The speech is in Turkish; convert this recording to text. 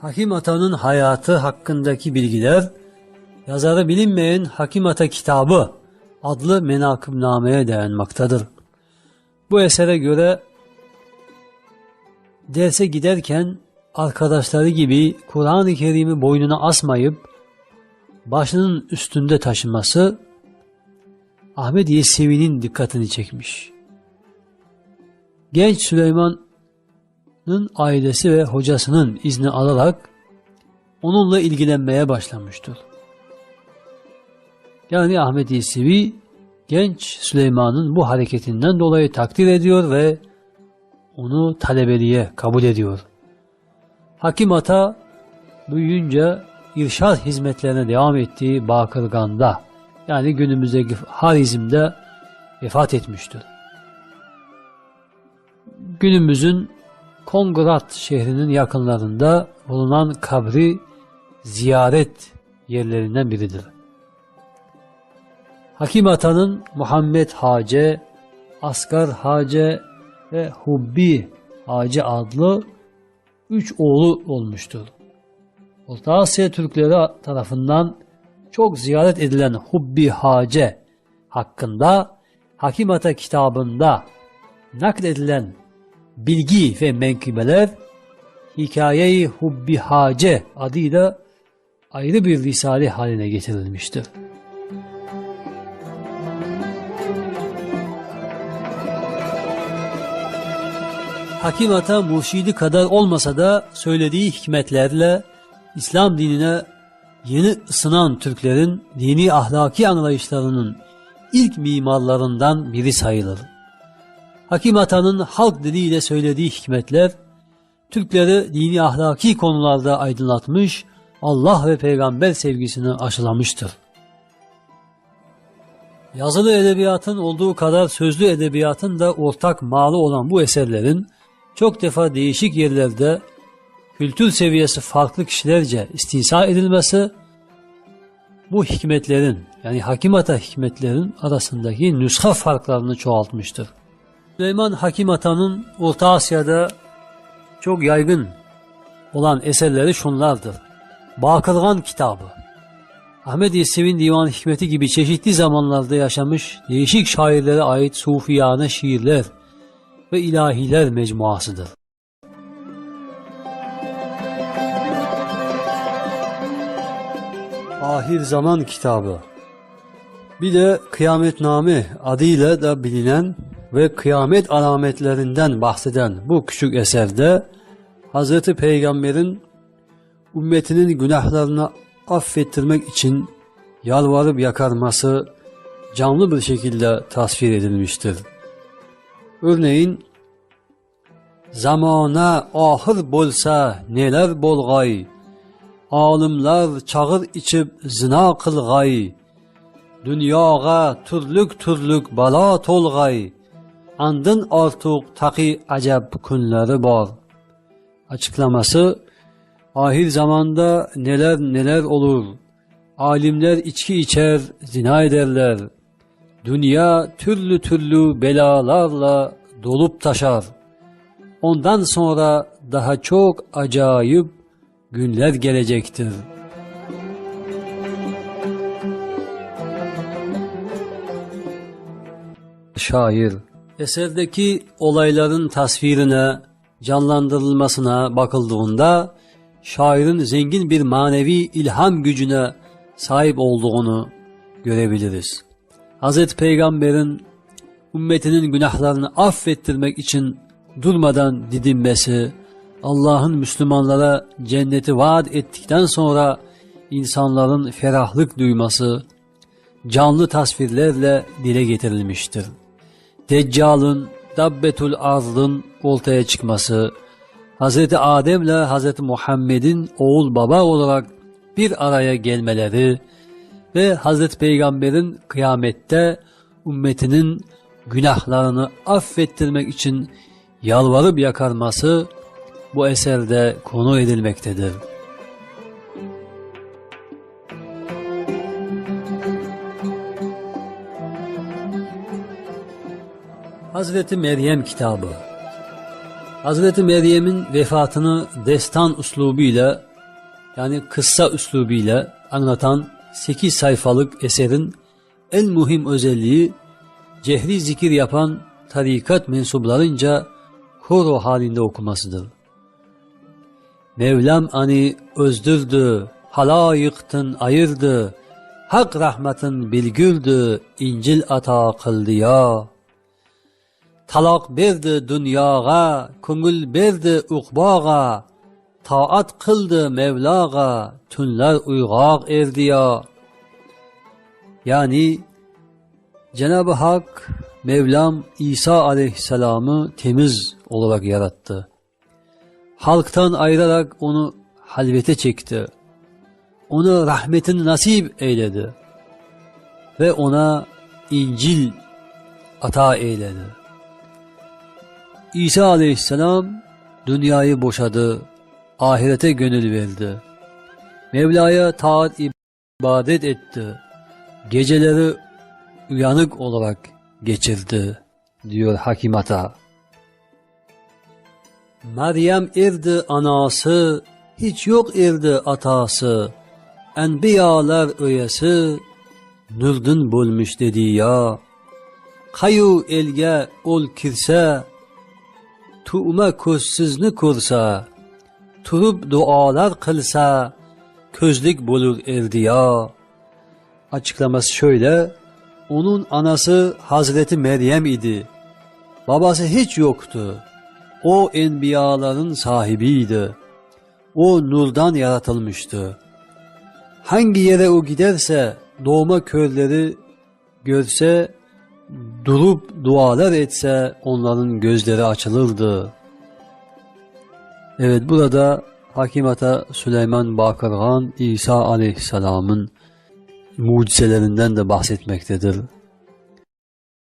Hakim Ata'nın hayatı hakkındaki bilgiler yazarı bilinmeyen Hakim Ata kitabı adlı menakıbnameye dayanmaktadır. Bu esere göre derse giderken arkadaşları gibi Kur'an-ı Kerim'i boynuna asmayıp başının üstünde taşıması Ahmet Yesevi'nin dikkatini çekmiş. Genç Süleyman'ın ailesi ve hocasının izni alarak onunla ilgilenmeye başlamıştır. Yani Ahmet Yesevi genç Süleyman'ın bu hareketinden dolayı takdir ediyor ve onu talebeliğe kabul ediyor. Hakim Ata büyüyünce irşad hizmetlerine devam ettiği Bakırgan'da yani günümüzdeki Harizm'de vefat etmiştir. Günümüzün Kongrat şehrinin yakınlarında bulunan kabri ziyaret yerlerinden biridir. Hakim Ata'nın Muhammed Hace, Asgar Hace ve Hubbi Hace adlı üç oğlu olmuştur. Orta Asya Türkleri tarafından çok ziyaret edilen Hubbi Hace hakkında Hakim Ata kitabında nakledilen bilgi ve menkıbeler Hikaye-i Hubbi Hace adıyla ayrı bir risale haline getirilmiştir. Hakim Ata murşidi kadar olmasa da söylediği hikmetlerle İslam dinine yeni ısınan Türklerin dini ahlaki anlayışlarının ilk mimarlarından biri sayılır. Hakim Ata'nın halk diliyle söylediği hikmetler, Türkleri dini ahlaki konularda aydınlatmış, Allah ve peygamber sevgisini aşılamıştır. Yazılı edebiyatın olduğu kadar sözlü edebiyatın da ortak malı olan bu eserlerin çok defa değişik yerlerde kültür seviyesi farklı kişilerce istinsa edilmesi bu hikmetlerin yani Hakimata hikmetlerin arasındaki nüsha farklarını çoğaltmıştır. Süleyman Hakimata'nın Orta Asya'da çok yaygın olan eserleri şunlardır. Bakırgan kitabı. Ahmet Yesevi'nin Divan Hikmeti gibi çeşitli zamanlarda yaşamış değişik şairlere ait sufiyane şiirler ve ilahiler mecmuasıdır. Ahir Zaman kitabı bir de Kıyametname adıyla da bilinen ve kıyamet alametlerinden bahseden bu küçük eserde Hz. Peygamber'in ümmetinin günahlarını affettirmek için yalvarıp yakarması canlı bir şekilde tasvir edilmiştir. Örneğin Zamana ahır bolsa neler bolgay, Alimler çağır içip zina kılgay, Dünyaga türlük türlük bala tolgay, Andın artık taki acab kunları var. Açıklaması, ahir zamanda neler neler olur. Alimler içki içer, zina ederler. Dünya türlü türlü belalarla dolup taşar. Ondan sonra daha çok acayip günler gelecektir. Şair Eserdeki olayların tasvirine, canlandırılmasına bakıldığında şairin zengin bir manevi ilham gücüne sahip olduğunu görebiliriz. Hz. Peygamber'in ümmetinin günahlarını affettirmek için durmadan didinmesi, Allah'ın Müslümanlara cenneti vaat ettikten sonra insanların ferahlık duyması canlı tasvirlerle dile getirilmiştir. Deccal'ın, Dabbetul Arz'ın ortaya çıkması, Hz. Adem ile Hz. Muhammed'in oğul baba olarak bir araya gelmeleri ve Hz. Peygamber'in kıyamette ümmetinin günahlarını affettirmek için yalvarıp yakarması bu eserde konu edilmektedir. Hazreti Meryem kitabı Hazreti Meryem'in vefatını destan uslubuyla yani kıssa üslubuyla anlatan 8 sayfalık eserin en mühim özelliği cehri zikir yapan tarikat mensuplarınca koro halinde okumasıdır. Mevlam ani özdürdü, halayıktın ayırdı, hak rahmetin bilgüldü, İncil ata kıldı ya. Talak berdi dünyaga, köngül berdi ukbaga, taat kıldı Mevlaga, tünler uygak erdi ya. Yani Cenab-ı Hak Mevlam İsa aleyhisselamı temiz olarak yarattı. Halktan ayırarak onu halvete çekti. Onu rahmetin nasip eyledi. Ve ona İncil ata eyledi. İsa aleyhisselam dünyayı boşadı, ahirete gönül verdi. Mevla'ya taat ibadet etti. Geceleri uyanık olarak geçirdi diyor Hakimata. Meryem erdi anası, hiç yok erdi atası. Enbiyalar öyesi, nurdun bulmuş dedi ya. Kayu elge ol kirse, tuğma közsüzni kursa, turup dualar kılsa, közlük bulur erdi ya. Açıklaması şöyle, onun anası Hazreti Meryem idi. Babası hiç yoktu. O enbiyaların sahibiydi. O nurdan yaratılmıştı. Hangi yere o giderse doğma körleri görse, durup dualar etse onların gözleri açılırdı. Evet burada Hakimata Süleyman Bakırhan İsa Aleyhisselam'ın mucizelerinden de bahsetmektedir.